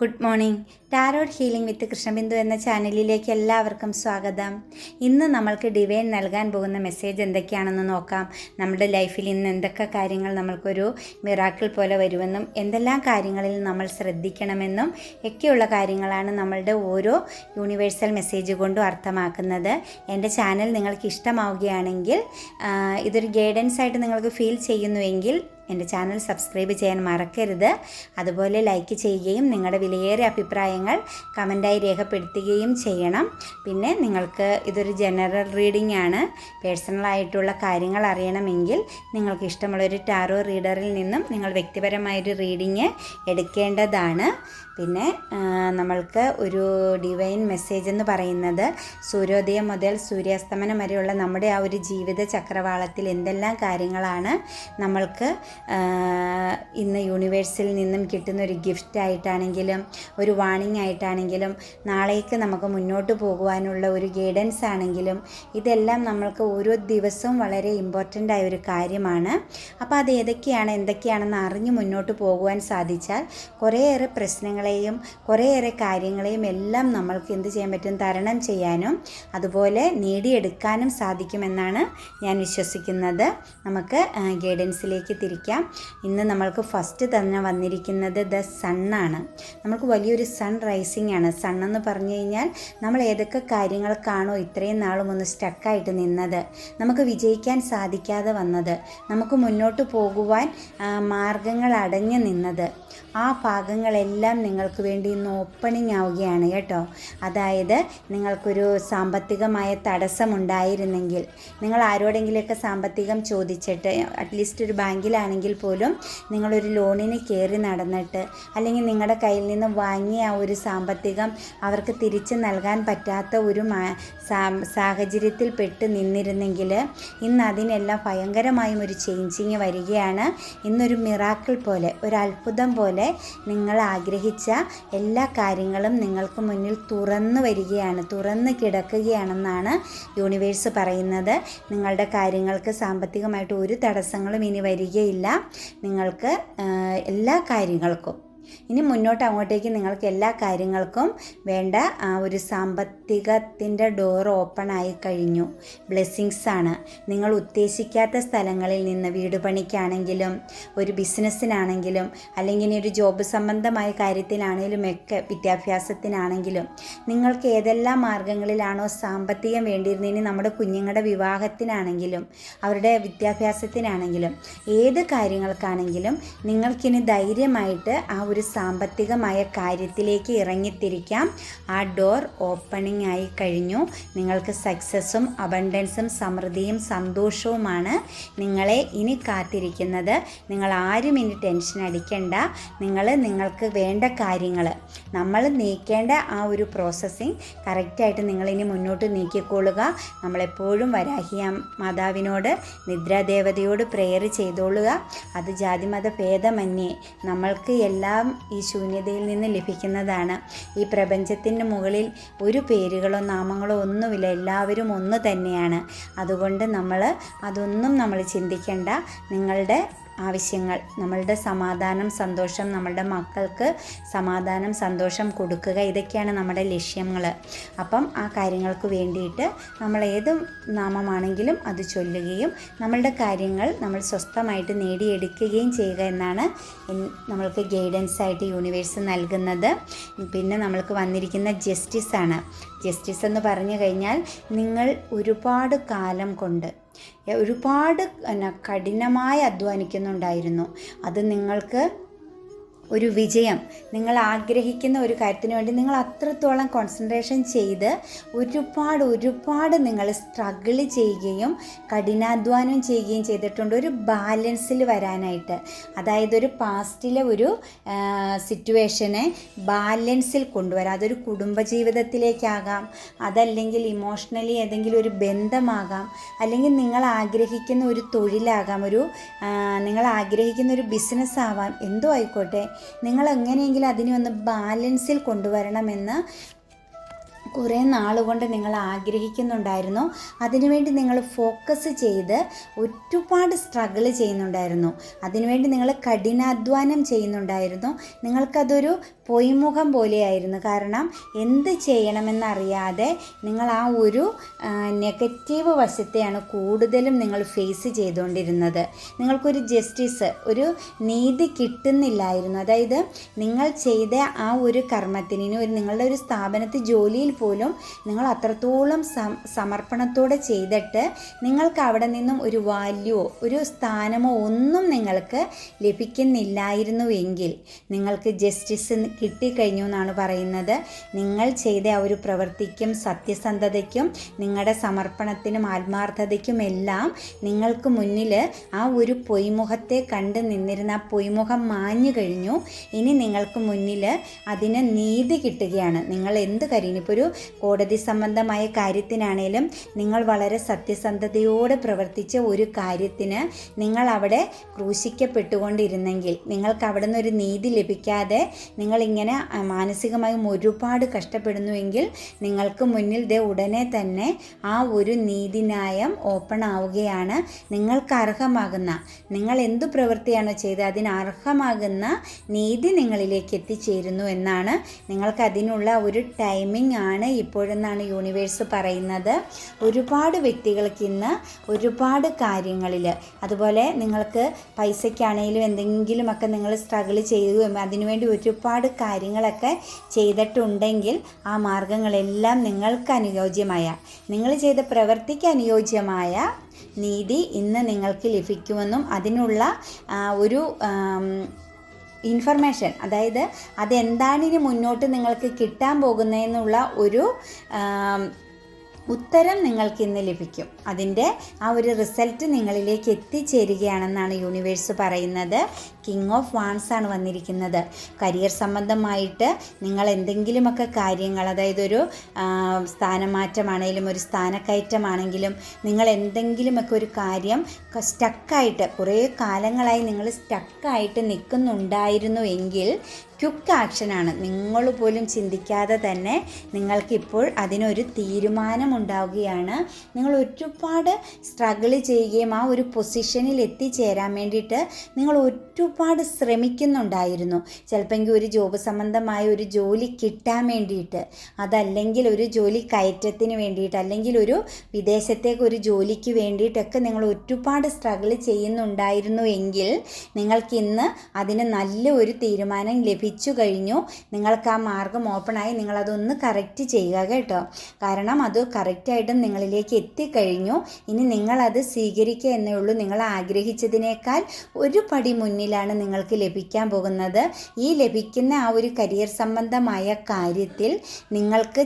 Good morning. Tarot healing with Krishnabindu എന്ന ചാനലിലേക്ക് എല്ലാവർക്കും സ്വാഗതം. ഇന്ന് നമ്മൾക്ക് ഡിവൈൻ നൽകാൻ പോകുന്ന മെസ്സേജ് എന്തൊക്കെയാണെന്ന് നോക്കാം. നമ്മുടെ ലൈഫിൽ ഇന്ന് എന്തൊക്കെ കാര്യങ്ങൾ നമ്മൾക്കൊരു മിറാക്കിൾ പോലെ വരുമെന്നും എന്തെല്ലാം കാര്യങ്ങളിൽ നമ്മൾ ശ്രദ്ധിക്കണമെന്നും ഒക്കെയുള്ള കാര്യങ്ങളാണ് നമ്മളുടെ ഓരോ യൂണിവേഴ്സൽ മെസ്സേജ് കൊണ്ടും അർത്ഥമാക്കുന്നത്. എന്റെ ചാനൽ നിങ്ങൾക്ക് ഇഷ്ടമാവുകയാണെങ്കിൽ ഇതൊരു ഗൈഡൻസ് ആയിട്ട് നിങ്ങൾക്ക് ഫീൽ ചെയ്യുന്നുവെങ്കിൽ എന്റെ ചാനൽ സബ്സ്ക്രൈബ് ചെയ്യാൻ മറക്കരുത്. അതുപോലെ ലൈക്ക് ചെയ്യുകയും നിങ്ങളുടെ വിലയേറിയ അഭിപ്രായങ്ങൾ കമന്റായി രേഖപ്പെടുത്തുകയും ചെയ്യണം. പിന്നെ നിങ്ങൾക്ക് ഇതൊരു ജനറൽ റീഡിംഗ് ആണ് പേഴ്സണലായിട്ടുള്ള കാര്യങ്ങൾ അറിയണമെങ്കിൽ നിങ്ങൾക്ക് ഇഷ്ടമുള്ളൊരു ടാറോ റീഡറിൽ നിന്നും നിങ്ങൾ വ്യക്തിപരമായൊരു റീഡിങ് എടുക്കേണ്ടതാണ്. പിന്നെ നമ്മൾക്ക് ഒരു ഡിവൈൻ മെസ്സേജ് എന്ന് പറയുന്നത് സൂര്യോദയം മുതൽ സൂര്യാസ്തമനം വരെയുള്ള നമ്മുടെ ആ ഒരു ജീവിത ചക്രവാളത്തിൽ എന്തെല്ലാം കാര്യങ്ങളാണ് നമ്മൾക്ക് ഇന്ന് യൂണിവേഴ്സിൽ നിന്നും കിട്ടുന്ന ഒരു ഗിഫ്റ്റ് ആയിട്ടാണെങ്കിലും ഒരു വാണിംഗ് ആയിട്ടാണെങ്കിലും നാളേക്ക് നമുക്ക് മുന്നോട്ട് പോകുവാനുള്ള ഒരു ഗൈഡൻസ് ആണെങ്കിലും ഇതെല്ലാം നമ്മൾക്ക് ഓരോ ദിവസവും വളരെ ഇമ്പോർട്ടന്റ് ആയ ഒരു കാര്യമാണ്. അപ്പോൾ അത് ഏതൊക്കെയാണ് എന്തൊക്കെയാണെന്ന് അറിഞ്ഞ് മുന്നോട്ട് പോകുവാൻ സാധിച്ചാൽ കുറേയേറെ പ്രശ്നങ്ങളെയും കുറേയേറെ കാര്യങ്ങളെയും എല്ലാം നമ്മൾക്ക് എന്ത് ചെയ്യാൻ പറ്റും തരണം ചെയ്യാനും അതുപോലെ നേടിയെടുക്കാനും സാധിക്കുമെന്നാണ് ഞാൻ വിശ്വസിക്കുന്നത്. നമുക്ക് ഗൈഡൻസിലേക്ക് തിരിക്കാം. ഇന്ന് നമ്മൾക്ക് ഫസ്റ്റ് തന്നെ വന്നിരിക്കുന്നത് ദ സണ്ണാണ് നമുക്ക് വലിയൊരു സൺ റൈസിംഗ് ആണ്. സൺ എന്ന് പറഞ്ഞു കഴിഞ്ഞാൽ നമ്മൾ ഏതൊക്കെ കാര്യങ്ങൾക്കാണോ ഇത്രയും നാളും ഒന്ന് സ്റ്റക്കായിട്ട് നിന്നത്. നമുക്ക് വിജയിക്കാൻ സാധിക്കാതെ വന്നത്. നമുക്ക് മുന്നോട്ട് പോകുവാൻ മാർഗങ്ങൾ അടഞ്ഞു നിന്നത്. ആ ഭാഗങ്ങളെല്ലാം നിങ്ങൾക്ക് വേണ്ടി ഇന്ന് ഓപ്പണിംഗ് ആവുകയാണ് കേട്ടോ. അതായത് നിങ്ങൾക്കൊരു സാമ്പത്തികമായ തടസ്സമുണ്ടായിരുന്നെങ്കിൽ നിങ്ങൾ ആരോടെങ്കിലുമൊക്കെ സാമ്പത്തികം ചോദിച്ചിട്ട് അറ്റ്ലീസ്റ്റ് ഒരു ബാങ്കിലാണെങ്കിൽ പോലും നിങ്ങളൊരു ലോണിന് കയറി നടന്നിട്ട് അല്ലെങ്കിൽ നിങ്ങളുടെ കയ്യിൽ നിന്ന് വാങ്ങിയ ആ ഒരു സാമ്പത്തികം അവർക്ക് തിരിച്ച് നൽകാൻ പറ്റാത്ത ഒരു സാഹചര്യത്തിൽ പെട്ട് നിന്നിരുന്നെങ്കിൽ ഇന്ന് അതിനെല്ലാം ഭയങ്കരമായും ഒരു ചേഞ്ചിങ് വരികയാണ്. ഇന്നൊരു മിറാക്കിൾ പോലെ ഒരു അത്ഭുതം പോലെ നിങ്ങൾ ആഗ്രഹിച്ച എല്ലാ കാര്യങ്ങളും നിങ്ങൾക്ക് മുന്നിൽ തുറന്നു വരികയാണ് തുറന്ന് കിടക്കുകയാണെന്നാണ് യൂണിവേഴ്സ് പറയുന്നത്. നിങ്ങളുടെ കാര്യങ്ങൾക്ക് സാമ്പത്തികമായിട്ട് ഒരു തടസ്സങ്ങളും ഇനി വരികയില്ല. നിങ്ങൾക്ക് എല്ലാ കാര്യങ്ങൾക്കും ഇനി മുന്നോട്ട് അങ്ങോട്ടേക്ക് നിങ്ങൾക്ക് എല്ലാ കാര്യങ്ങൾക്കും വേണ്ട ആ ഒരു സാമ്പത്തികത്തിന്റെ ഡോർ ഓപ്പൺ ആയി കഴിഞ്ഞു. ബ്ലെസ്സിങ്സ് ആണ്. നിങ്ങൾ ഉദ്ദേശിക്കാത്ത സ്ഥലങ്ങളിൽ നിന്ന് വീട് പണിക്കാണെങ്കിലും ഒരു ബിസിനസ്സിനാണെങ്കിലും അല്ലെങ്കിൽ ഒരു ജോബ് സംബന്ധമായ കാര്യത്തിനാണെങ്കിലും ഒക്കെ വിദ്യാഭ്യാസത്തിനാണെങ്കിലും നിങ്ങൾക്ക് ഏതെല്ലാം മാർഗങ്ങളിലാണോ സാമ്പത്തികം വേണ്ടിയിരുന്നത്? ഇനി നമ്മുടെ കുഞ്ഞുങ്ങളുടെ വിവാഹത്തിനാണെങ്കിലും അവരുടെ വിദ്യാഭ്യാസത്തിനാണെങ്കിലും ഏത് കാര്യങ്ങൾക്കാണെങ്കിലും നിങ്ങൾക്കിനി ധൈര്യമായിട്ട് ആ ഒരു സാമ്പത്തികമായ കാര്യത്തിലേക്ക് ഇറങ്ങിത്തിരിക്കാം. ആ ഡോർ ഓപ്പണിംഗ് ആയി കഴിഞ്ഞു. നിങ്ങൾക്ക് സക്സസ്സും അബണ്ടൻസും സമൃദ്ധിയും സന്തോഷവുമാണ് നിങ്ങളെ ഇനി കാത്തിരിക്കുന്നത്. നിങ്ങൾ ആരും ഇനി ടെൻഷൻ അടിക്കണ്ട. നിങ്ങൾ നിങ്ങൾക്ക് വേണ്ട കാര്യങ്ങൾ. നമ്മൾ നീക്കേണ്ട ആ ഒരു പ്രോസസ്സിങ് കറക്റ്റായിട്ട് നിങ്ങളിനി മുന്നോട്ട് നീക്കിക്കൊള്ളുക. നമ്മളെപ്പോഴും വരാഹിയ മാതാവിനോട് നിദ്രാദേവതയോട് പ്രെയർ ചെയ്തോളുക. അത് ജാതിമത ഭേദമന്യേ നമ്മൾക്ക് എല്ലാം ഈ ശൂന്യതയിൽ നിന്ന് ലഭിക്കുന്നതാണ്. ഈ പ്രപഞ്ചത്തിന്റെ മുകളിൽ ഒരു പേരുകളോ നാമങ്ങളോ ഒന്നുമില്ല. എല്ലാവരും ഒന്ന് തന്നെയാണ്. അതുകൊണ്ട് നമ്മൾ അതൊന്നും നമ്മൾ ചിന്തിക്കേണ്ട. നിങ്ങളുടെ ആവശ്യങ്ങൾ നമ്മളുടെ സമാധാനം സന്തോഷം നമ്മളുടെ മക്കൾക്ക് സമാധാനം സന്തോഷം കൊടുക്കുക. ഇതൊക്കെയാണ് നമ്മുടെ ലക്ഷ്യങ്ങൾ അപ്പം ആ കാര്യങ്ങൾക്ക് വേണ്ടിയിട്ട് നമ്മൾ ഏത് നാമമാണെങ്കിലും അത് ചൊല്ലുകയും നമ്മളുടെ കാര്യങ്ങൾ നമ്മൾ സ്വസ്ഥമായിട്ട് നേടിയെടുക്കുകയും ചെയ്യുക എന്നാണ് നമ്മൾക്ക് ഗൈഡൻസ് ആയിട്ട് യൂണിവേഴ്സ് നൽകുന്നത്. പിന്നെ നമ്മൾക്ക് വന്നിരിക്കുന്ന ജസ്റ്റിസ് ആണ് ജസ്റ്റിസ് എന്ന് പറഞ്ഞു കഴിഞ്ഞാൽ നിങ്ങൾ ഒരുപാട് കാലം കൊണ്ട് ഒരുപാട് എന്നാ കഠിനമായി അധ്വാനിക്കുന്നുണ്ടായിരുന്നു. അത് നിങ്ങൾക്ക് ഒരു വിജയം. നിങ്ങൾ ആഗ്രഹിക്കുന്ന ഒരു കാര്യത്തിന് വേണ്ടി നിങ്ങൾ അത്രത്തോളം കോൺസെൻട്രേഷൻ ചെയ്ത് ഒരുപാട് ഒരുപാട് നിങ്ങൾ സ്ട്രഗിൾ ചെയ്യുകയും കഠിനാധ്വാനം ചെയ്യുകയും ചെയ്തിട്ടുണ്ട്. ഒരു ബാലൻസിൽ വരാനായിട്ട്. അതായത് ഒരു പാസ്റ്റിലെ ഒരു സിറ്റുവേഷനെ ബാലൻസിൽ കൊണ്ടുവരാം. അതൊരു കുടുംബജീവിതത്തിലേക്കാകാം. അതല്ലെങ്കിൽ ഇമോഷണലി ഏതെങ്കിലും ഒരു ബന്ധമാകാം. അല്ലെങ്കിൽ നിങ്ങൾ ആഗ്രഹിക്കുന്ന ഒരു തൊഴിലാകാം. ഒരു നിങ്ങൾ ആഗ്രഹിക്കുന്ന ഒരു ബിസിനസ് ആവാം. എന്തോ ആയിക്കോട്ടെ. നിങ്ങൾ എങ്ങനെയെങ്കിലും അതിനെ ഒന്ന് ബാലൻസിൽ കൊണ്ടുവരണമെന്ന് കുറേ നാളുകൊണ്ട് നിങ്ങൾ ആഗ്രഹിക്കുന്നുണ്ടായിരുന്നു. അതിനുവേണ്ടി നിങ്ങൾ ഫോക്കസ് ചെയ്ത് ഒരുപാട് സ്ട്രഗിൾ ചെയ്യുന്നുണ്ടായിരുന്നു. അതിനുവേണ്ടി നിങ്ങൾ കഠിനാധ്വാനം ചെയ്യുന്നുണ്ടായിരുന്നു. നിങ്ങൾക്കതൊരു പൊയ്മുഖം പോലെയായിരുന്നു. കാരണം എന്ത് ചെയ്യണമെന്നറിയാതെ നിങ്ങൾ ആ ഒരു നെഗറ്റീവ് വശത്തെയാണ് കൂടുതലും നിങ്ങൾ ഫേസ് ചെയ്തുകൊണ്ടിരുന്നത്. നിങ്ങൾക്കൊരു ജസ്റ്റിസ് ഒരു നീതി കിട്ടുന്നില്ലായിരുന്നു. അതായത് നിങ്ങൾ ചെയ്ത ആ ഒരു കർമ്മത്തിന് ഒരു നിങ്ങളുടെ ഒരു സ്ഥാപനത്തിൽ ജോലിയിൽ പോലും നിങ്ങൾ അത്രത്തോളം സമർപ്പണത്തോടെ ചെയ്തിട്ട് നിങ്ങൾക്ക് അവിടെ നിന്നും ഒരു വാല്യുവോ ഒരു സ്ഥാനമോ ഒന്നും നിങ്ങൾക്ക് ലഭിക്കുന്നില്ലായിരുന്നുവെങ്കിൽ നിങ്ങൾക്ക് ജസ്റ്റിസ് കിട്ടിക്കഴിഞ്ഞു എന്നാണ് പറയുന്നത്. നിങ്ങൾ ചെയ്ത ആ ഒരു പ്രവൃത്തിക്കും സത്യസന്ധതയ്ക്കും നിങ്ങളുടെ സമർപ്പണത്തിനും ആത്മാർത്ഥതയ്ക്കും എല്ലാം നിങ്ങൾക്ക് മുന്നിൽ ആ ഒരു പൊയ്മുഖത്തെ കണ്ട് നിന്നിരുന്ന ആ പൊയ്മുഖം മാഞ്ഞു കഴിഞ്ഞു. ഇനി നിങ്ങൾക്ക് മുന്നിൽ അതിന് നീതി കിട്ടുകയാണ്. നിങ്ങൾ എന്ത് കാര്യം? ഇപ്പോൾ ഒരു കോടതി സംബന്ധമായ കാര്യത്തിനാണേലും നിങ്ങൾ വളരെ സത്യസന്ധതയോടെ പ്രവർത്തിച്ച ഒരു കാര്യത്തിന് നിങ്ങൾ അവിടെ ക്രൂശിക്കപ്പെട്ടുകൊണ്ടിരുന്നെങ്കിൽ നിങ്ങൾക്ക് അവിടെ നിന്ന് ഒരു നീതി ലഭിക്കാതെ നിങ്ങളിങ്ങനെ മാനസികമായും ഒരുപാട് കഷ്ടപ്പെടുന്നുവെങ്കിൽ നിങ്ങൾക്ക് മുന്നിൽ ദേ ഉടനെ തന്നെ ആ ഒരു നീതിന്യായം ഓപ്പൺ ആവുകയാണ്. നിങ്ങൾക്ക് അർഹമാകുന്ന നിങ്ങൾ എന്തു പ്രവൃത്തിയാണോ ചെയ്ത് അതിന് അർഹമാകുന്ന നീതി നിങ്ങളിലേക്ക് എത്തിച്ചേരുന്നു എന്നാണ് നിങ്ങൾക്ക് അതിനുള്ള ഒരു ടൈമിംഗ് ആണ് ഇപ്പോഴെന്നാണ് യൂണിവേഴ്സ് പറയുന്നത്. ഒരുപാട് വ്യക്തികൾക്ക് ഇന്ന് ഒരുപാട് കാര്യങ്ങളിൽ അതുപോലെ നിങ്ങൾക്ക് പൈസയ്ക്കാണെങ്കിലും എന്തെങ്കിലുമൊക്കെ നിങ്ങൾ സ്ട്രഗിൾ ചെയ്യുകയും അതിനുവേണ്ടി ഒരുപാട് കാര്യങ്ങളൊക്കെ ചെയ്തിട്ടുണ്ടെങ്കിൽ ആ മാർഗങ്ങളെല്ലാം നിങ്ങൾക്ക് അനുയോജ്യമായ നിങ്ങൾ ചെയ്ത പ്രവൃത്തിക്ക് അനുയോജ്യമായ നീതി ഇന്ന് നിങ്ങൾക്ക് ലഭിക്കുമെന്നും അതിനുള്ള ഒരു ഇൻഫർമേഷൻ അതായത് അതെന്താണ് ഇനി മുന്നോട്ട് നിങ്ങൾക്ക് കിട്ടാൻ പോകുന്നതെന്നുള്ള ഒരു ഉത്തരം നിങ്ങൾക്ക് ഇന്ന് ലഭിക്കും. അതിന്റെ ആ ഒരു റിസൾട്ട് നിങ്ങളിലേക്ക് എത്തിച്ചേരുകയാണെന്നാണ് യൂണിവേഴ്സ് പറയുന്നത്. കിങ് ഓഫ് വാൺസ് ആണ് വന്നിരിക്കുന്നത്. കരിയർ സംബന്ധമായിട്ട് നിങ്ങൾ എന്തെങ്കിലുമൊക്കെ കാര്യങ്ങൾ അതായത് ഒരു സ്ഥാനമാറ്റമാണെങ്കിലും ഒരു സ്ഥാനക്കയറ്റമാണെങ്കിലും നിങ്ങൾ എന്തെങ്കിലുമൊക്കെ ഒരു കാര്യം സ്റ്റക്കായിട്ട് കുറേ കാലങ്ങളായി നിങ്ങൾ സ്റ്റക്കായിട്ട് നിൽക്കുന്നുണ്ടായിരുന്നു എങ്കിൽ ക്യുക്ക് ആക്ഷനാണ് നിങ്ങൾ പോലും ചിന്തിക്കാതെ തന്നെ നിങ്ങൾക്കിപ്പോൾ അതിനൊരു തീരുമാനമുണ്ടാവുകയാണ്. നിങ്ങൾ ഒരുപാട് സ്ട്രഗിൾ ചെയ്യുകയും ആ ഒരു പൊസിഷനിൽ എത്തിച്ചേരാൻ വേണ്ടിയിട്ട് നിങ്ങൾ ഒരുപാട് ശ്രമിക്കുന്നുണ്ടായിരുന്നു. ചിലപ്പോൾ ഒരു ജോബ് സംബന്ധമായ ഒരു ജോലി കിട്ടാൻ വേണ്ടിയിട്ട് അതല്ലെങ്കിൽ ഒരു ജോലി കയറ്റത്തിന് വേണ്ടിയിട്ട് അല്ലെങ്കിൽ ഒരു വിദേശത്തേക്ക് ഒരു ജോലിക്ക് വേണ്ടിയിട്ടൊക്കെ നിങ്ങൾ ഒരുപാട് സ്ട്രഗിൾ ചെയ്യുന്നുണ്ടായിരുന്നു എങ്കിൽ നിങ്ങൾക്കിന്ന് അതിന് നല്ല ഒരു തീരുമാനം ലഭിച്ചു കഴിഞ്ഞു. നിങ്ങൾക്ക് ആ മാർഗം ഓപ്പണായി നിങ്ങളതൊന്ന് കറക്റ്റ് ചെയ്യുക കേട്ടോ. കാരണം അത് കറക്റ്റായിട്ടും നിങ്ങളിലേക്ക് എത്തിക്കഴിഞ്ഞു. ഇനി നിങ്ങളത് സ്വീകരിക്കുക എന്നേ ഉള്ളൂ. നിങ്ങൾ ആഗ്രഹിച്ചതിനേക്കാൾ ഒരു പടി മുന്നിലാണ് നിങ്ങൾക്ക് ലഭിക്കാൻ പോകുന്നത്. ഈ ലഭിക്കുന്ന ആ ഒരു കരിയർ സംബന്ധമായ കാര്യത്തിൽ നിങ്ങൾക്ക്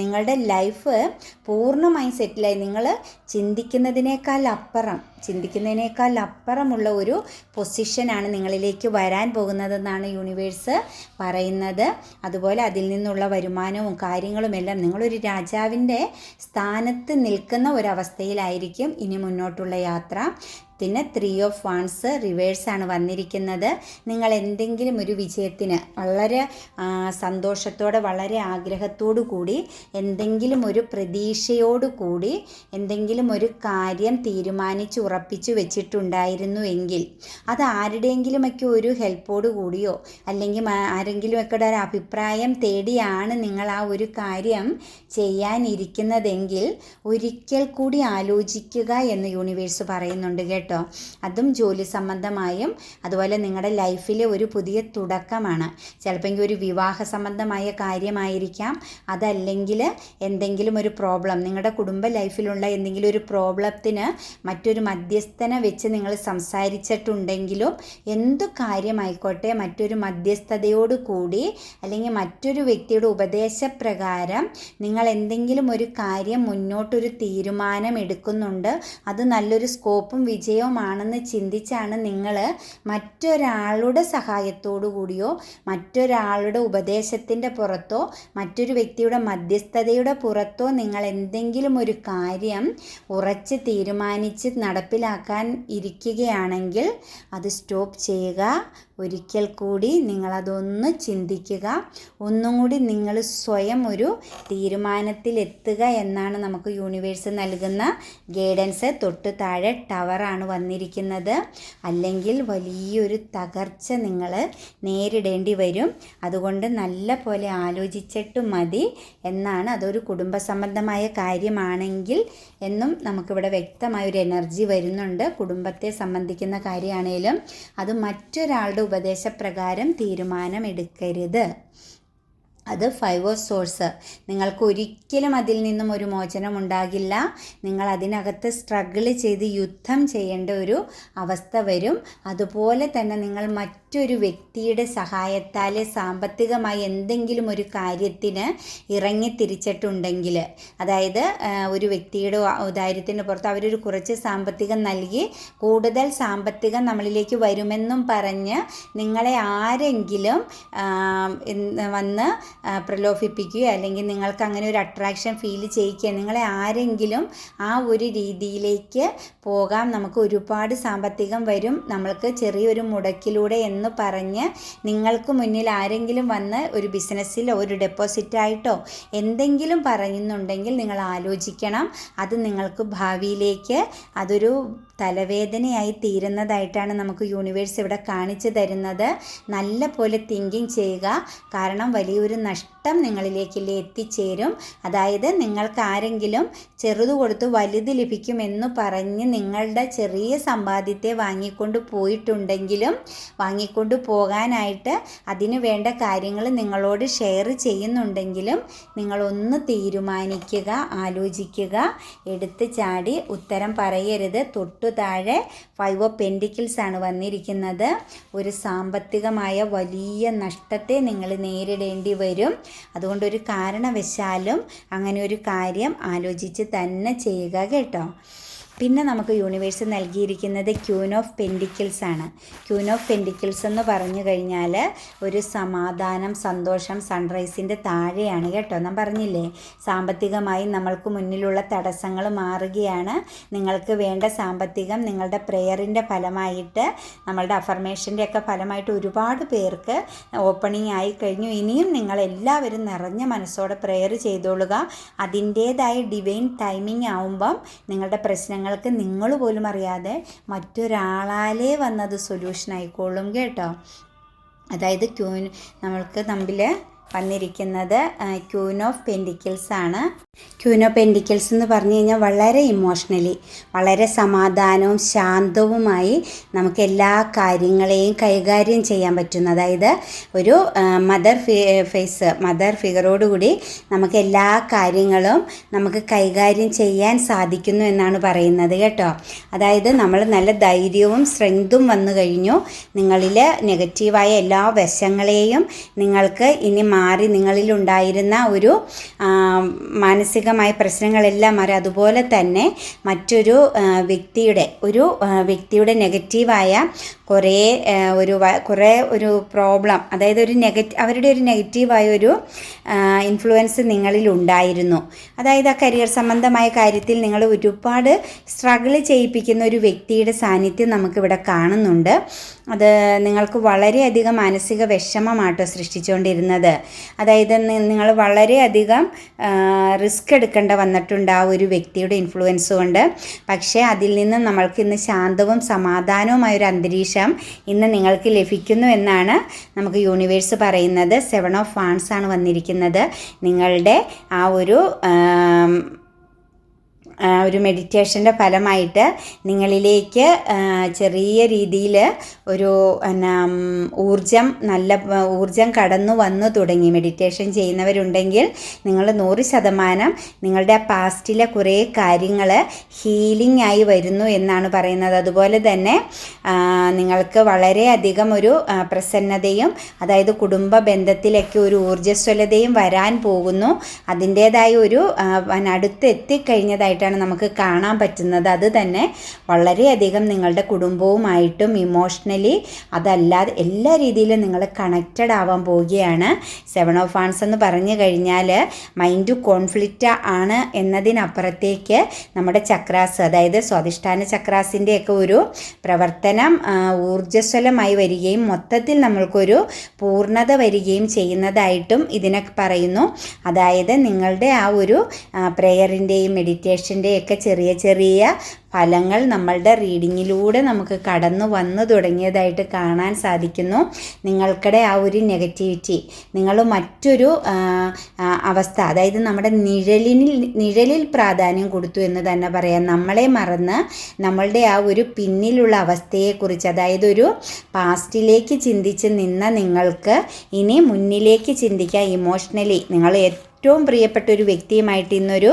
നിങ്ങളുടെ ലൈഫ് പൂർണമായും സെറ്റിലായി നിങ്ങൾ ചിന്തിക്കുന്നതിനേക്കാൾ അപ്പുറം ചിന്തിക്കുന്നതിനേക്കാൾ അപ്പുറമുള്ള ഒരു പൊസിഷനാണ് നിങ്ങളിലേക്ക് വരാൻ പോകുന്നതെന്നാണ് യൂണിവേഴ്സ് പറയുന്നത്. അതുപോലെ അതിൽ നിന്നുള്ള വരുമാനവും കാര്യങ്ങളുമെല്ലാം നിങ്ങളൊരു രാജാവിന്റെ സ്ഥാനത്ത് നിൽക്കുന്ന ഒരവസ്ഥയിലായിരിക്കും ഇനി മുന്നോട്ടുള്ള യാത്ര. പിന്നെ ത്രീ ഓഫ് വാൺസ് റിവേഴ്സാണ് വന്നിരിക്കുന്നത്. നിങ്ങൾ എന്തെങ്കിലും ഒരു വിജയത്തിന് വളരെ സന്തോഷത്തോടെ വളരെ ആഗ്രഹത്തോടു കൂടി എന്തെങ്കിലും ഒരു പ്രതീക്ഷയോടു കൂടി എന്തെങ്കിലും ഒരു കാര്യം തീരുമാനിച്ച് ഉറപ്പിച്ചു വെച്ചിട്ടുണ്ടായിരുന്നു എങ്കിൽ അത് ആരുടെയെങ്കിലുമൊക്കെ ഒരു ഹെൽപ്പോടു കൂടിയോ അല്ലെങ്കിൽ ആരെങ്കിലുമൊക്കെ ഒരു അഭിപ്രായം തേടിയാണ് നിങ്ങൾ ആ ഒരു കാര്യം ചെയ്യാനിരിക്കുന്നതെങ്കിൽ ഒരിക്കൽ കൂടി ആലോചിക്കുക എന്ന് യൂണിവേഴ്സ് പറയുന്നുണ്ട് കേട്ടോ. അതും ജോലി സംബന്ധമായും അതുപോലെ നിങ്ങളുടെ ലൈഫിലെ ഒരു പുതിയ തുടക്കമാണ്. ചിലപ്പോൾ ഒരു വിവാഹ സംബന്ധമായ കാര്യമായിരിക്കാം. അതല്ലെങ്കിൽ എന്തെങ്കിലും ഒരു പ്രോബ്ലം നിങ്ങളുടെ കുടുംബ ലൈഫിലുള്ള എന്തെങ്കിലും ഒരു പ്രോബ്ലത്തിന് മറ്റൊരു മധ്യസ്ഥനെ വെച്ച് നിങ്ങൾ സംസാരിച്ചിട്ടുണ്ടെങ്കിലും എന്തു കാര്യമായിക്കോട്ടെ മറ്റൊരു മധ്യസ്ഥതയോട് കൂടി അല്ലെങ്കിൽ മറ്റൊരു വ്യക്തിയുടെ ഉപദേശപ്രകാരം നിങ്ങൾ എന്തെങ്കിലും ഒരു കാര്യം മുന്നോട്ടൊരു തീരുമാനം എടുക്കുന്നുണ്ട്. അത് നല്ലൊരു സ്കോപ്പും വിജയവുമാണെന്ന് ചിന്തിച്ചാണ് നിങ്ങൾ മറ്റൊരാളുടെ സഹായത്തോടു കൂടിയോ മറ്റൊരാളുടെ ഉപദേശത്തിന്റെ പുറത്തോ മറ്റൊരു വ്യക്തിയുടെ മധ്യസ്ഥതയുടെ പുറത്തോ നിങ്ങൾ എന്തെങ്കിലും ഒരു കാര്യം ഉറച്ച് തീരുമാനിച്ച് നടപ്പിലാക്കാൻ ഇരിക്കുകയാണെങ്കിൽ അത് സ്റ്റോപ്പ് ചെയ്യുക. ഒരിക്കൽ കൂടി നിങ്ങളതൊന്ന് ചിന്തിക്കുക. ഒന്നും കൂടി നിങ്ങൾ സ്വയം ഒരു തീരുമാനത്തിലെത്തുക എന്നാണ് നമുക്ക് യൂണിവേഴ്സ് നൽകുന്ന ഗൈഡൻസ്. തൊട്ട് താഴെ ടവറാണ് വന്നിരിക്കുന്നത്. അല്ലെങ്കിൽ വലിയൊരു തകർച്ച നിങ്ങൾ നേരിടേണ്ടി വരും. അതുകൊണ്ട് നല്ല പോലെ ആലോചിച്ചിട്ട് മതി എന്നാണ് അതൊരു കുടുംബ സംബന്ധമായ കാര്യമാണെങ്കിൽ എന്നും നമുക്കിവിടെ വ്യക്തമായ ഒരു എനർജി വരുന്നുണ്ട്. കുടുംബത്തെ സംബന്ധിക്കുന്ന കാര്യമാണേലും അത് മറ്റൊരാളുടെ ഉപദേശപ്രകാരം തീരുമാനമെടുക്കരുത്. അത് ഫൈവ് സോഴ്സ് നിങ്ങൾക്ക് ഒരിക്കലും അതിൽ നിന്നും ഒരു മോചനം ഉണ്ടാകില്ല. നിങ്ങൾ അതിനകത്ത് സ്ട്രഗിൾ ചെയ്ത് യുദ്ധം ചെയ്യേണ്ട ഒരു അവസ്ഥ വരും. അതുപോലെ തന്നെ നിങ്ങൾ മറ്റൊരു വ്യക്തിയുടെ സഹായത്താൽ സാമ്പത്തികമായി എന്തെങ്കിലും ഒരു കാര്യത്തിന് ഇറങ്ങി തിരിച്ചിട്ടുണ്ടെങ്കിൽ അതായത് ഒരു വ്യക്തിയുടെ ഉദാര്യത്തിന് പുറത്ത് അവരൊരു കുറച്ച് സാമ്പത്തികം നൽകി കൂടുതൽ സാമ്പത്തികം നമ്മളിലേക്ക് വരുമെന്നും പറഞ്ഞ് നിങ്ങളെ ആരെങ്കിലും വന്ന് പ്രലോഭിപ്പിക്കുക പ്രലോഭിപ്പിക്കുകയോ അല്ലെങ്കിൽ നിങ്ങൾക്ക് അങ്ങനെ ഒരു അട്രാക്ഷൻ ഫീൽ ചെയ്യിക്കുക നിങ്ങളെ ആരെങ്കിലും ആ ഒരു രീതിയിലേക്ക് പോകാം. നമുക്ക് ഒരുപാട് സാമ്പത്തികം വരും. നമ്മൾക്ക് ചെറിയൊരു മുടക്കിലൂടെ എന്ന് പറഞ്ഞ് നിങ്ങൾക്ക് മുന്നിൽ ആരെങ്കിലും വന്ന് ഒരു ബിസിനസ്സിലോ ഒരു ഡെപ്പോസിറ്റായിട്ടോ എന്തെങ്കിലും പറയുന്നുണ്ടെങ്കിൽ നിങ്ങൾ ആലോചിക്കണം. അത് നിങ്ങൾക്ക് ഭാവിയിലേക്ക് അതൊരു തലവേദനയായി തീരുന്നതായിട്ടാണ് നമുക്ക് യൂണിവേഴ്സ് ഇവിടെ കാണിച്ചു തരുന്നത്. നല്ല പോലെ തിങ്കിങ് ചെയ്യുക. കാരണം വലിയൊരു നഷ്ടം നിങ്ങളിലേക്ക് എത്തിച്ചേരും. അതായത് നിങ്ങൾക്ക് ആരെങ്കിലും ചെറുത് കൊടുത്ത് വലുത് ലഭിക്കുമെന്ന് പറഞ്ഞ് നിങ്ങളുടെ ചെറിയ സമ്പാദ്യത്തെ വാങ്ങിക്കൊണ്ട് പോയിട്ടുണ്ടെങ്കിലും വാങ്ങിക്കൊണ്ട് പോകാനായിട്ട് അതിന് വേണ്ട കാര്യങ്ങൾ നിങ്ങളോട് ഷെയർ ചെയ്യുന്നുണ്ടെങ്കിലും നിങ്ങളൊന്ന് തീരുമാനിക്കുക ആലോചിക്കുക. എടുത്ത് ചാടി ഉത്തരം പറയരുത്. തൊട്ടു താഴെ ഫൈവ് ഓഫ് പെൻഡിക്കിൾസ് ആണ് വന്നിരിക്കുന്നത്. ഒരു സാമ്പത്തികമായ വലിയ നഷ്ടത്തെ നിങ്ങൾ നേരിടേണ്ടി വരും. അതുകൊണ്ട് ഒരു കാരണവശാലും അങ്ങനെ ഒരു കാര്യം ആലോചിച്ച് തന്നെ ചെയ്യുക കേട്ടോ. പിന്നെ നമുക്ക് യൂണിവേഴ്സ് നൽകിയിരിക്കുന്നത് ക്യൂൻ ഓഫ് പെൻഡിക്കിൾസ് ആണ്. ക്യൂൻ ഓഫ് പെൻഡിക്കിൾസ് എന്ന് പറഞ്ഞു കഴിഞ്ഞാൽ ഒരു സമാധാനം സന്തോഷം സൺറൈസിന്റെ താഴെയാണ് കേട്ടോ. ഞാൻ പറഞ്ഞില്ലേ? സാമ്പത്തികമായി നമ്മൾക്ക് മുന്നിലുള്ള തടസ്സങ്ങൾ മാറുകയാണ്. നിങ്ങൾക്ക് വേണ്ട സാമ്പത്തികം നിങ്ങളുടെ പ്രെയറിന്റെ ഫലമായിട്ട് നമ്മളുടെ അഫർമേഷന്റെ ഒക്കെ ഫലമായിട്ട് ഒരുപാട് പേർക്ക് ഓപ്പണിംഗ് ആയി കഴിഞ്ഞു. ഇനിയും നിങ്ങൾ എല്ലാവരും നിറഞ്ഞ മനസ്സോടെ പ്രെയർ ചെയ്തോളുക. അതിന്റേതായ ഡിവൈൻ ടൈമിംഗ് ആവുമ്പം നിങ്ങളുടെ പ്രശ്നങ്ങൾക്ക് നിങ്ങൾ പോലും അറിയാതെ മറ്റൊരാളാലേ വന്നത് സൊല്യൂഷൻ ആയിക്കോളും കേട്ടോ. അതായത് ക്യൂൻ നമ്മൾക്ക് തമ്മിൽ വന്നിരിക്കുന്നത് ക്യൂൻ ഓഫ് പെൻഡിക്കിൾസ് ആണ്. പെൻഡിക്കൽസ് പെൻഡിക്കിൾസ് എന്ന് പറഞ്ഞു കഴിഞ്ഞാൽ വളരെ ഇമോഷണലി വളരെ സമാധാനവും ശാന്തവുമായി നമുക്ക് എല്ലാ കാര്യങ്ങളെയും കൈകാര്യം ചെയ്യാൻ പറ്റുന്ന അതായത് ഒരു മദർ ഫേസ് മദർ ഫിഗറോടുകൂടി നമുക്ക് എല്ലാ കാര്യങ്ങളും നമുക്ക് കൈകാര്യം ചെയ്യാൻ സാധിക്കുന്നു എന്നാണ് പറയുന്നത് കേട്ടോ. അതായത് നമ്മൾ നല്ല ധൈര്യവും സ്ട്രെങ്തും വന്നു കഴിഞ്ഞു നിങ്ങളിൽ നെഗറ്റീവായ എല്ലാ വശങ്ങളെയും നിങ്ങൾക്ക് ഇനി മാറി നിങ്ങളിലുണ്ടായിരുന്ന ഒരു ആ, മാനസികമായ പ്രശ്നങ്ങളെല്ലാം മാറി. അതുപോലെ തന്നെ മറ്റൊരു വ്യക്തിയുടെ ഒരു വ്യക്തിയുടെ നെഗറ്റീവായ കുറേ ഒരു കുറേ ഒരു പ്രോബ്ലം അതായത് ഒരു നെഗറ്റീവ് അവരുടെ ഒരു നെഗറ്റീവായ ഒരു ഇൻഫ്ലുവൻസ് നിങ്ങളിൽ ഉണ്ടായിരുന്നു. അതായത് ആ കരിയർ സംബന്ധമായ കാര്യത്തിൽ നിങ്ങൾ ഒരുപാട് സ്ട്രഗിൾ ചെയ്യിപ്പിക്കുന്ന ഒരു വ്യക്തിയുടെ സാന്നിധ്യം നമുക്കിവിടെ കാണുന്നുണ്ട്. അത് നിങ്ങൾക്ക് വളരെയധികം മാനസിക വിഷമമാട്ടോ സൃഷ്ടിച്ചുകൊണ്ടിരുന്നത്. അതായത് നിങ്ങൾ വളരെയധികം റിസ്ക് എടുക്കേണ്ട വന്നിട്ടുണ്ട് ആ ഒരു വ്യക്തിയുടെ ഇൻഫ്ലുവൻസ് കൊണ്ട്. പക്ഷേ അതിൽ നിന്ന് നമ്മൾക്ക് ഇന്ന് ശാന്തവും സമാധാനവുമായ ഒരു അന്തരീക്ഷം ഇന്ന് നിങ്ങൾക്ക് ലഭിക്കുന്നു എന്നാണ് നമുക്ക് യൂണിവേഴ്സ് പറയുന്നത്. സെവൻ ഓഫ് ഫാൻസ് ആണ് വന്നിരിക്കുന്നത്. നിങ്ങളുടെ ആ ഒരു ഒരു മെഡിറ്റേഷന്റെ ഫലമായിട്ട് നിങ്ങളിലേക്ക് ചെറിയ രീതിയിൽ ഒരു എന്നാ ഊർജം നല്ല ഊർജം കടന്നു വന്നു തുടങ്ങി. മെഡിറ്റേഷൻ ചെയ്യുന്നവരുണ്ടെങ്കിൽ നിങ്ങൾ നൂറ് ശതമാനം നിങ്ങളുടെ പാസ്റ്റിലെ കുറേ കാര്യങ്ങൾ ഹീലിംഗ് ആയി വരുന്നു എന്നാണ് പറയുന്നത്. അതുപോലെ തന്നെ നിങ്ങൾക്ക് വളരെയധികം ഒരു പ്രസന്നതയും അതായത് കുടുംബ ബന്ധത്തിലൊക്കെ ഒരു ഊർജസ്വലതയും വരാൻ പോകുന്നു. അതിന്റേതായ ഒരു അടുത്തെത്തിക്കഴിഞ്ഞതായിട്ട് എത്തിക്കഴിഞ്ഞതായിട്ടാണ് നമുക്ക് കാണാൻ പറ്റുന്നത്. അത് തന്നെ വളരെയധികം നിങ്ങളുടെ കുടുംബവുമായിട്ടും ഇമോഷണലി അതല്ലാതെ എല്ലാ രീതിയിലും നിങ്ങൾ കണക്റ്റഡ് ആവാൻ പോവുകയാണ്. സെവൻ ഓഫ് ഫാൻസ് എന്ന് പറഞ്ഞു കഴിഞ്ഞാൽ മൈൻഡ് കോൺഫ്ലിക്റ്റ് ആണ് എന്നതിനപ്പുറത്തേക്ക് നമ്മുടെ ചക്രാസ് അതായത് സ്വാധിഷ്ഠാന ചക്രാസിന്റെയൊക്കെ ഒരു പ്രവർത്തനം ഊർജസ്വലമായി വരികയും മൊത്തത്തിൽ നമ്മൾക്കൊരു പൂർണത വരികയും ചെയ്യുന്നതായിട്ടും ഇതിനൊക്കെ പറയുന്നു. അതായത് നിങ്ങളുടെ ആ ഒരു പ്രെയറിന്റെയും മെഡിറ്റേഷന്റെയും മാനിഫെസ്റ്റേഷന്റെയൊക്കെ ചെറിയ ചെറിയ ഫലങ്ങൾ നമ്മളുടെ റീഡിങ്ങിലൂടെ നമുക്ക് കടന്നു വന്നു തുടങ്ങിയതായിട്ട് കാണാൻ സാധിക്കുന്നു. നിങ്ങൾക്കിടെ ആ ഒരു നെഗറ്റിവിറ്റി നിങ്ങൾ മറ്റൊരു അവസ്ഥ അതായത് നമ്മുടെ നിഴലിനിൽ നിഴലിൽ പ്രാധാന്യം കൊടുത്തു എന്ന് തന്നെ പറയാം. നമ്മളെ മറന്ന് നമ്മളുടെ ആ ഒരു പിന്നിലുള്ള അവസ്ഥയെക്കുറിച്ച് അതായത് ഒരു പാസ്റ്റിലേക്ക് ചിന്തിച്ച് നിന്ന നിങ്ങൾക്ക് ഇനി മുന്നിലേക്ക് ചിന്തിക്കാം. ഇമോഷണലി നിങ്ങൾ ഏറ്റവും പ്രിയപ്പെട്ട ഒരു വ്യക്തിയുമായിട്ട് ഇന്നൊരു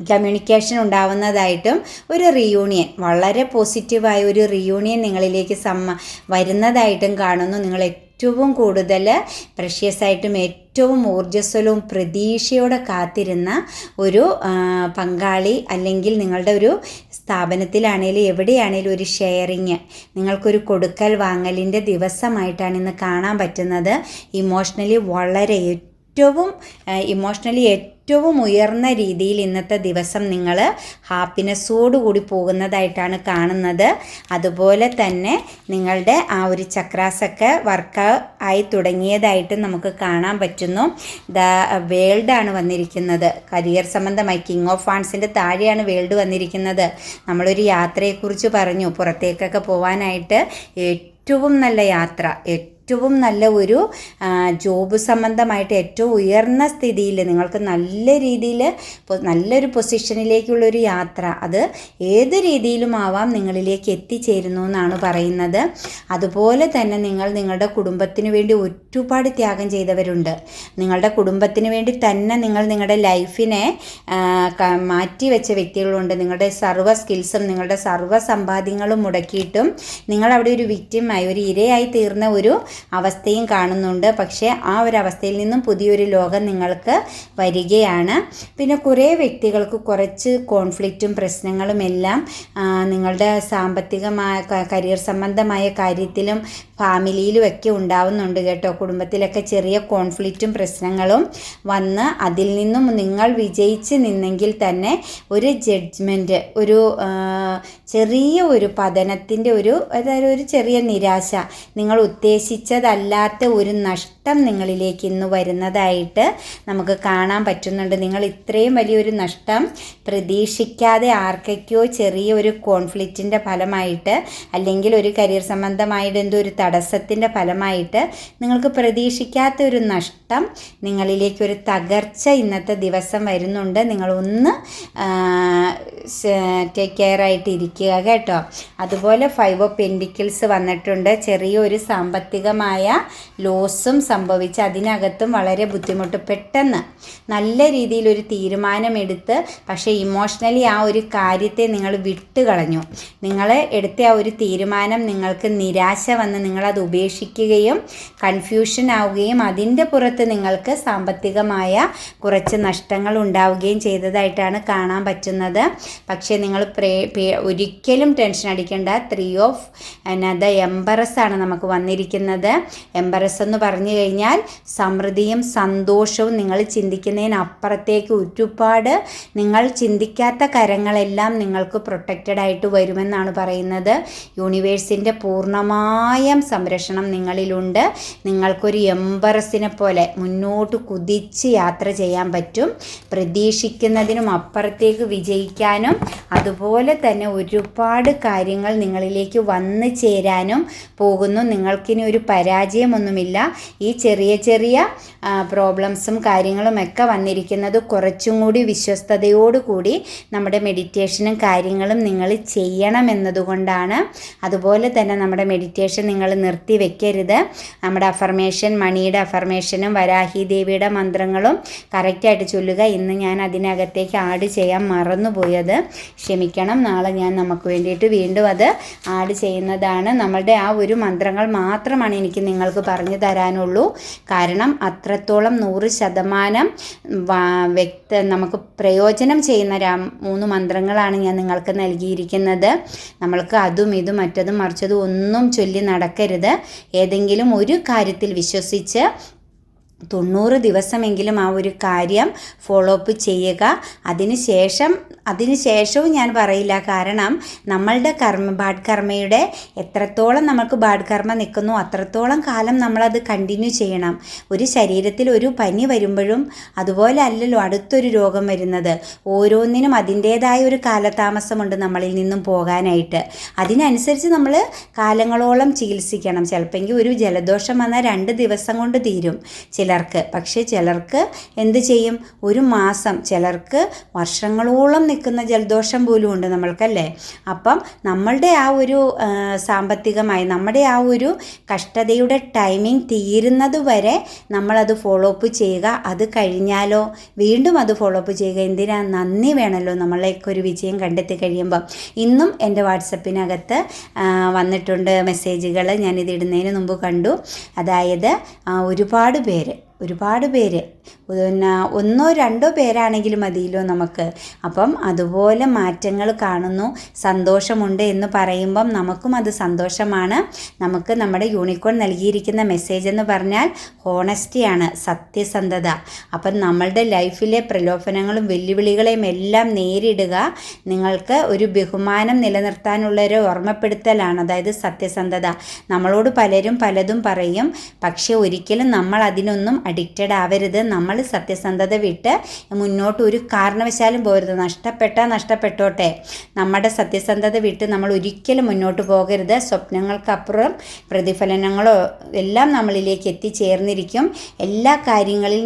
കമ്മ്യൂണിക്കേഷൻ ഉണ്ടാവുന്നതായിട്ടും ഒരു റിയൂണിയൻ വളരെ പോസിറ്റീവായ ഒരു റിയൂണിയൻ നിങ്ങളിലേക്ക് സമ്മ വരുന്നതായിട്ടും കാണുന്നു. നിങ്ങൾ ഏറ്റവും കൂടുതൽ പ്രഷ്യസായിട്ടും ഏറ്റവും ഊർജസ്വലവും പ്രതീക്ഷയോടെ കാത്തിരുന്ന ഒരു പങ്കാളി അല്ലെങ്കിൽ നിങ്ങളുടെ ഒരു സ്ഥാപനത്തിലാണേലും എവിടെയാണേലും ഒരു ഷെയറിങ് നിങ്ങൾക്കൊരു കൊടുക്കൽ വാങ്ങലിന്റെ ദിവസമായിട്ടാണ് ഇന്ന് കാണാൻ പറ്റുന്നത്. ഇമോഷണലി വളരെ ഏറ്റവും ഇമോഷണലി ഏറ്റവും ഉയർന്ന രീതിയിൽ ഇന്നത്തെ ദിവസം നിങ്ങൾ ഹാപ്പിനെസ്സോടുകൂടി പോകുന്നതായിട്ടാണ് കാണുന്നത്. അതുപോലെ തന്നെ നിങ്ങളുടെ ആ ഒരു ചക്രാസൊക്കെ വർക്ക് ആയി തുടങ്ങിയതായിട്ട് നമുക്ക് കാണാൻ പറ്റുന്നു. ദ വേൾഡ് ആണ് വന്നിരിക്കുന്നത്. കരിയർ സംബന്ധമായി കിങ് ഓഫ് ഫാൻസിന്റെ താഴെയാണ് വേൾഡ് വന്നിരിക്കുന്നത്. നമ്മളൊരു യാത്രയെക്കുറിച്ച് പറഞ്ഞു. പുറത്തേക്കൊക്കെ പോകാനായിട്ട് ഏറ്റവും നല്ല യാത്ര ഏറ്റവും നല്ല ഒരു ജോബ് സംബന്ധമായിട്ട് ഏറ്റവും ഉയർന്ന സ്ഥിതിയിൽ നിങ്ങൾക്ക് നല്ല രീതിയിൽ നല്ലൊരു പൊസിഷനിലേക്കുള്ള ഒരു യാത്ര. അത് ഏത് രീതിയിലും ആവാം നിങ്ങളിലേക്ക് എത്തിച്ചേരുന്നു എന്നാണ് പറയുന്നത്. അതുപോലെ തന്നെ നിങ്ങൾ നിങ്ങളുടെ കുടുംബത്തിന് വേണ്ടി ഒരുപാട് ത്യാഗം ചെയ്തവരുണ്ട്. നിങ്ങളുടെ കുടുംബത്തിന് വേണ്ടി തന്നെ നിങ്ങൾ നിങ്ങളുടെ ലൈഫിനെ മാറ്റി വെച്ച വ്യക്തികളുണ്ട്. നിങ്ങളുടെ സർവ സ്കിൽസും നിങ്ങളുടെ സർവ സമ്പാദ്യങ്ങളും മുടക്കിയിട്ടും നിങ്ങൾ അവിടെ ഒരു വിക്റ്റിമായി ഒരു ഇരയായി തീർന്ന ഒരു അവസ്ഥയും കാണുന്നുണ്ട്. പക്ഷേ ആ ഒരു അവസ്ഥയിൽ നിന്നും പുതിയൊരു ലോകം നിങ്ങൾക്ക് വരികയാണ്. പിന്നെ കുറേ വ്യക്തികൾക്ക് കുറച്ച് കോൺഫ്ലിക്റ്റും പ്രശ്നങ്ങളും എല്ലാം നിങ്ങളുടെ സാമ്പത്തികമായ കരിയർ സംബന്ധമായ കാര്യത്തിലും ഫാമിലിയിലും ഒക്കെ ഉണ്ടാവുന്നുണ്ട് കേട്ടോ. കുടുംബത്തിലൊക്കെ ചെറിയ കോൺഫ്ലിക്റ്റും പ്രശ്നങ്ങളും വന്ന് അതിൽ നിന്നും നിങ്ങൾ വിജയിച്ച് നിന്നെങ്കിൽ തന്നെ ഒരു ജഡ്ജ്മെന്റ് ഒരു ചെറിയ ഒരു പതനത്തിന്റെ ഒരു അതായത് ഒരു ചെറിയ നിരാശ നിങ്ങൾ ഉദ്ദേശിച്ചതല്ലാത്ത ഒരു നഷ്ടം നിങ്ങളിലേക്ക് ഇന്ന് വരുന്നതായിട്ട് നമുക്ക് കാണാൻ പറ്റുന്നുണ്ട്. നിങ്ങൾ ഇത്രയും വലിയൊരു നഷ്ടം പ്രതീക്ഷിക്കാതെ ആർക്കൊക്കെയോ ചെറിയൊരു കോൺഫ്ലിക്റ്റിന്റെ ഫലമായിട്ട് അല്ലെങ്കിൽ ഒരു കരിയർ സംബന്ധമായിട്ട് എന്തോ ഒരു തടസ്സത്തിന്റെ ഫലമായിട്ട് നിങ്ങൾക്ക് പ്രതീക്ഷിക്കാത്ത ഒരു നഷ്ടം നിങ്ങളിലേക്ക് ഒരു തകർച്ച ഇന്നത്തെ ദിവസം വരുന്നുണ്ട്. നിങ്ങളൊന്ന് ടേക്ക് കെയർ ആയിട്ട് ഇരിക്കുക കേട്ടോ. അതുപോലെ ഫൈവ് ഓഫ് പെൻഡിക്കിൾസ് വന്നിട്ടുണ്ട്. ചെറിയൊരു സാമ്പത്തികമായ ലോസും സംഭവിച്ച് അതിനകത്തും വളരെ ബുദ്ധിമുട്ട് പെട്ടെന്ന് നല്ല രീതിയിൽ ഒരു തീരുമാനമെടുത്ത് പക്ഷേ ഇമോഷണലി ആ ഒരു കാര്യത്തെ നിങ്ങൾ വിട്ടുകളഞ്ഞു. നിങ്ങൾ എടുത്ത ആ ഒരു തീരുമാനം നിങ്ങൾക്ക് നിരാശ വന്ന് നിങ്ങളത് ഉപേക്ഷിക്കുകയും കൺഫ്യൂഷൻ ആവുകയും അതിന്റെ പുറത്ത് നിങ്ങൾക്ക് സാമ്പത്തികമായ കുറച്ച് നഷ്ടങ്ങൾ ഉണ്ടാവുകയും ചെയ്തതായിട്ടാണ് കാണാൻ പറ്റുന്നത്. പക്ഷേ നിങ്ങൾ പ്രേ ഒരിക്കലും ടെൻഷൻ അടിക്കേണ്ട. ത്രീ ഓഫ് ദ എംബറസ് ആണ് നമുക്ക് വന്നിരിക്കുന്നത്. എംബറസ് എന്ന് പറഞ്ഞു കഴിഞ്ഞാൽ സമൃദ്ധിയും സന്തോഷവും നിങ്ങൾ ചിന്തിക്കുന്നതിനപ്പുറത്തേക്ക് ഒരുപാട് നിങ്ങൾ ചിന്തിക്കാത്ത കരങ്ങളെല്ലാം നിങ്ങൾക്ക് പ്രൊട്ടക്റ്റഡ് ആയിട്ട് വരുമെന്നാണ് പറയുന്നത്. യൂണിവേഴ്സിന്റെ പൂർണമായ സംരക്ഷണം നിങ്ങളിലുണ്ട്. നിങ്ങൾക്കൊരു എംബറസിനെ പോലെ മുന്നോട്ട് കുതിച്ച് യാത്ര ചെയ്യാൻ പറ്റും. പ്രതീക്ഷിക്കുന്നതിനും അപ്പുറത്തേക്ക് വിജയിക്കാനും അതുപോലെ തന്നെ ഒരുപാട് കാര്യങ്ങൾ നിങ്ങളിലേക്ക് വന്നു ചേരാനും പോകുന്നു. നിങ്ങൾക്കിനി ഒരു പരാജയമൊന്നുമില്ല. ഈ ചെറിയ ചെറിയ പ്രോബ്ലംസും കാര്യങ്ങളുമൊക്കെ വന്നിരിക്കുന്നത് കുറച്ചും കൂടി വിശ്വസ്തയോടുകൂടി നമ്മുടെ മെഡിറ്റേഷനും കാര്യങ്ങളും നിങ്ങൾ ചെയ്യണം എന്നതുകൊണ്ടാണ്. അതുപോലെ തന്നെ നമ്മുടെ മെഡിറ്റേഷൻ നിങ്ങൾ നിർത്തി വെക്കരുത്. നമ്മുടെ അഫർമേഷൻ മണിയുടെ അഫർമേഷനും വരാഹി ദേവിയുടെ മന്ത്രങ്ങളും കറക്റ്റായിട്ട് ചൊല്ലുക. ഇന്ന് ഞാൻ അതിനകത്തേക്ക് ആഡ് ചെയ്യാൻ മറന്നുപോയത്. ക്ഷമിക്കണം നാളെ ഞാൻ നമുക്ക് വേണ്ടിയിട്ട് വീണ്ടും അത് ആഡ് ചെയ്യുന്നതാണ്. നമ്മളുടെ ആ ഒരു മന്ത്രങ്ങൾ മാത്രമാണ് എനിക്ക് നിങ്ങൾക്ക് പറഞ്ഞു തരാനുള്ളൂ. കാരണം അത്രത്തോളം നൂറ് ശതമാനം വ്യക്ത നമുക്ക് പ്രയോജനം ചെയ്യുന്ന രാ മൂന്ന് മന്ത്രങ്ങളാണ് ഞാൻ നിങ്ങൾക്ക് നൽകിയിരിക്കുന്നത്. നമ്മൾക്ക് അതും ഇതും മറ്റതും മറിച്ചതും ഒന്നും ചൊല്ലി നടക്കരുത്. ഏതെങ്കിലും ഒരു കാര്യത്തിൽ വിശ്വസിച്ച് തൊണ്ണൂറ് ദിവസമെങ്കിലും ആ ഒരു കാര്യം ഫോളോ അപ്പ് ചെയ്യുക. അതിനുശേഷം അതിനുശേഷവും ഞാൻ പറയില്ല. കാരണം നമ്മളുടെ കർമ്മ ബാഡ് കർമ്മയുടെ എത്രത്തോളം നമുക്ക് ബാഡ് കർമ്മ നിൽക്കുന്നു അത്രത്തോളം കാലം നമ്മളത് കണ്ടിന്യൂ ചെയ്യണം. ഒരു ശരീരത്തിൽ ഒരു പനി വരുമ്പോഴും അതുപോലെ അല്ലല്ലോ അടുത്തൊരു രോഗം വരുന്നത്. ഓരോന്നിനും അതിന്റേതായ ഒരു കാലതാമസമുണ്ട് നമ്മളിൽ നിന്നും പോകാനായിട്ട്. അതിനനുസരിച്ച് നമ്മൾ കാലങ്ങളോളം ചികിത്സിക്കണം. ചിലപ്പോൾ ഒരു ജലദോഷം വന്നാൽ രണ്ട് ദിവസം കൊണ്ട് തീരും. ചിലർക്ക്. പക്ഷേ ചിലർക്ക് എന്ത് ചെയ്യും? ഒരു മാസം ചിലർക്ക് വർഷങ്ങളോളം നിൽക്കുന്ന ജലദോഷം പോലും ഉണ്ട് നമ്മൾക്കല്ലേ? അപ്പം നമ്മളുടെ ആ ഒരു സാമ്പത്തികമായി നമ്മുടെ ആ ഒരു കഷ്ടതയുടെ ടൈമിംഗ് തീരുന്നത് വരെ നമ്മളത് ഫോളോ അപ്പ് ചെയ്യുക. അത് കഴിഞ്ഞാലോ? വീണ്ടും അത് ഫോളോ അപ്പ് ചെയ്യുക. എന്തിനാ? നന്ദി വേണമല്ലോ നമ്മളേക്ക് ഒരു വിജയം കണ്ടെത്തി കഴിയുമ്പം. ഇന്നും എന്റെ വാട്സപ്പിനകത്ത് വന്നിട്ടുണ്ട് മെസ്സേജുകൾ ഞാനിത് ഇടുന്നതിന് മുമ്പ് കണ്ടു. അതായത് ഒരുപാട് പേര്. day. ഒരുപാട് പേര്. പിന്നെ ഒന്നോ രണ്ടോ പേരാണെങ്കിലും മതിയല്ലോ നമുക്ക്. അപ്പം അതുപോലെ മാറ്റങ്ങൾ കാണുന്നു സന്തോഷമുണ്ട് എന്ന് പറയുമ്പം നമുക്കും അത് സന്തോഷമാണ്. നമുക്ക് നമ്മുടെ യൂണിക്കോൺ നൽകിയിരിക്കുന്ന മെസ്സേജ് എന്ന് പറഞ്ഞാൽ ഹോണസ്റ്റിയാണ് സത്യസന്ധത. അപ്പം നമ്മളുടെ ലൈഫിലെ പ്രലോഭനങ്ങളും വെല്ലുവിളികളെയും എല്ലാം നേരിടുക നിങ്ങൾക്ക് ഒരു ബഹുമാനം നിലനിർത്താനുള്ള ഒരു ഓർമ്മപ്പെടുത്തലാണ് അതായത് സത്യസന്ധത. നമ്മളോട് പലരും പലതും പറയും പക്ഷേ ഒരിക്കലും നമ്മൾ അതിനൊന്നും അഡിക്റ്റഡ് ആവരുത്. നമ്മൾ സത്യസന്ധത വിട്ട് മുന്നോട്ട് ഒരു കാരണവശാലും പോകരുത് നഷ്ടപ്പെട്ടാൽ നഷ്ടപ്പെട്ടോട്ടെ. നമ്മുടെ സത്യസന്ധത വിട്ട് നമ്മൾ ഒരിക്കലും മുന്നോട്ട് പോകരുത്. സ്വപ്നങ്ങൾക്കപ്പുറം പ്രതിഫലനങ്ങളോ എല്ലാം നമ്മളിലേക്ക് എത്തിച്ചേർന്നിരിക്കും. എല്ലാ കാര്യങ്ങളിൽ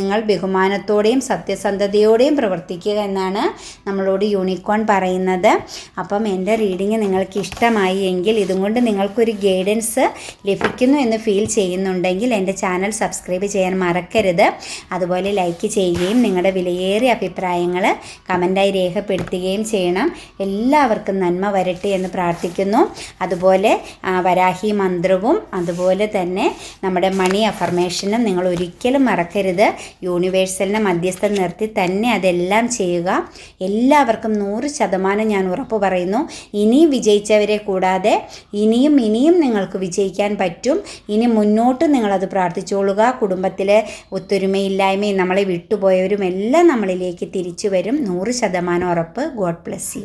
നിങ്ങൾ ബഹുമാനത്തോടെയും സത്യസന്ധതയോടെയും പ്രവർത്തിക്കുക എന്നാണ് നമ്മളോട് യൂണിക്കോൺ പറയുന്നത്. അപ്പം എന്റെ റീഡിങ് നിങ്ങൾക്ക് ഇഷ്ടമായി എങ്കിൽ ഇതും കൊണ്ട് നിങ്ങൾക്കൊരു ഗൈഡൻസ് ലഭിക്കുന്നു എന്ന് ഫീൽ ചെയ്യുന്നുണ്ടെങ്കിൽ എന്റെ ചാനൽ സബ്സ്ക്രൈബ് ചെയ്യാൻ മറക്കരുത്. അതുപോലെ ലൈക്ക് ചെയ്യുകയും നിങ്ങളുടെ വിലയേറിയ അഭിപ്രായങ്ങൾ കമന്റായി രേഖപ്പെടുത്തുകയും ചെയ്യണം. എല്ലാവർക്കും നന്മ വരട്ടെ എന്ന് പ്രാർത്ഥിക്കുന്നു. അതുപോലെ വരാഹി മന്ത്രവും അതുപോലെ തന്നെ നമ്മുടെ മണി അഫർമേഷനും നിങ്ങൾ ഒരിക്കലും മറക്കരുത്. യൂണിവേഴ്സലിനെ മധ്യസ്ഥം നിർത്തി തന്നെ അതെല്ലാം ചെയ്യുക. എല്ലാവർക്കും നൂറ് ശതമാനം ഞാൻ ഉറപ്പ് പറയുന്നു. ഇനിയും വിജയിച്ചവരെ കൂടാതെ ഇനിയും ഇനിയും നിങ്ങൾക്ക് വിജയിക്കാൻ പറ്റും. ഇനി മുന്നോട്ട് നിങ്ങളത് പ്രാർത്ഥിച്ചോളുക. കുടുംബത്തിലെ ഒത്തൊരുമയില്ലായ്മയും നമ്മളെ വിട്ടുപോയവരും എല്ലാം നമ്മളിലേക്ക് തിരിച്ചു വരും. നൂറ് ശതമാനം ഉറപ്പ്. God bless you.